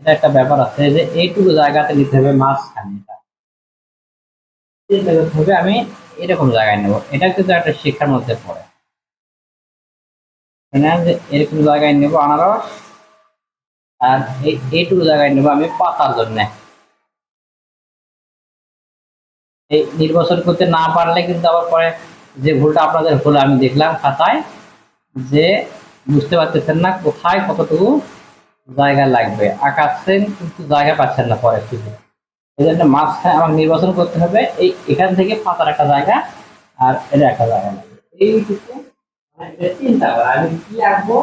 এটা একটা ব্যাপার আছে যে এইটুকু জায়গাতে নিতে হবে মাঝখানে এটা। করতে হবে আমি এরকম জায়গায় নেব। এটা কিন্তু একটা শিক্ষার মধ্যে পড়ে। যে এরকম জায়গায় নেব আনারস, আর এইটুকু জায়গায় নেব আমি পাতার জন্য। এই নির্বাচন করতে না পারলে কিন্তু আবার পরে যে ভুলটা আপনাদের হলো আমি দেখলাম খাতায়, যে বুঝতে পারতেছেন না কোথায় কতটুকু জায়গা লাগবে। আঁকাচ্ছেন কিন্তু জায়গা পাচ্ছেন না পরে শুধু এই জন্য মাঝখানে আমার নির্বাচন করতে হবে। এই এখান থেকে পাতার একটা জায়গা আর এটা একটা জায়গা মানে চিন্তা করা আমি কি আঁকবো,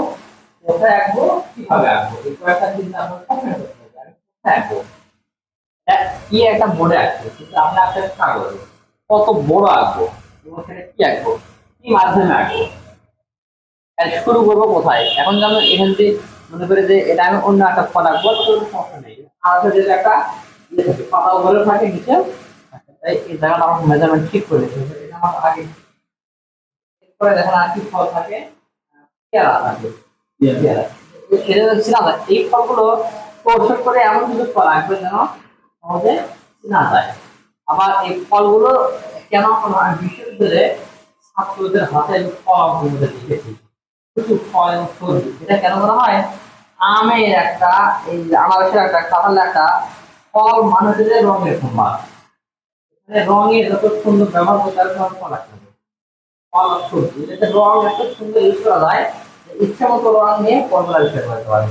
কোথায় আঁকবো, কীভাবে আঁকবো? এই কয়েকটা চিন্তা আমার আমি কোথায় আঁকবো? কি একটা বোর্ডে আঁকবো? কিন্তু আমরা একটা কাগজ কত বড় আঁকবো? এবং সেটা কি আঁকবো? কি মাধ্যমে আঁকবো? শুরু করব কোথায়? এখন যেমন এখান থেকে মনে করে যে এটা আমি অন্য একটা ফল আঁকবো কোনো সমস্যা নেই। একটা ইয়ে পাতা উপরে থাকে নিচে তাই এই জায়গাটা আমার মেজারমেন্ট ঠিক করে এটা আমার আগে এরপরে দেখেন আর কি ফল থাকে। পেয়ারা থাকে। পেয়ারা। এই ফলগুলো কৌশল করে এমন কিছু ফল আঁকবে যেন সহজে চেনা যায়। আবার এই ফলগুলো কেন বিশ্ববিদ্যালয়ে ছাত্রদের হাতে ফল অঙ্কগুলো আমের একটা, এই আনারসের একটা, কাঁঠালের একটা ফল মানুষের রঙের সম্মান রঙের যত সুন্দর ব্যবহার করতে হবে তোমার ফল একটা ফল সবজি। এটাতে রং এত সুন্দর ইউজ করা যায় ইচ্ছা মতো রং নিয়ে আবিষ্কার করতে পারে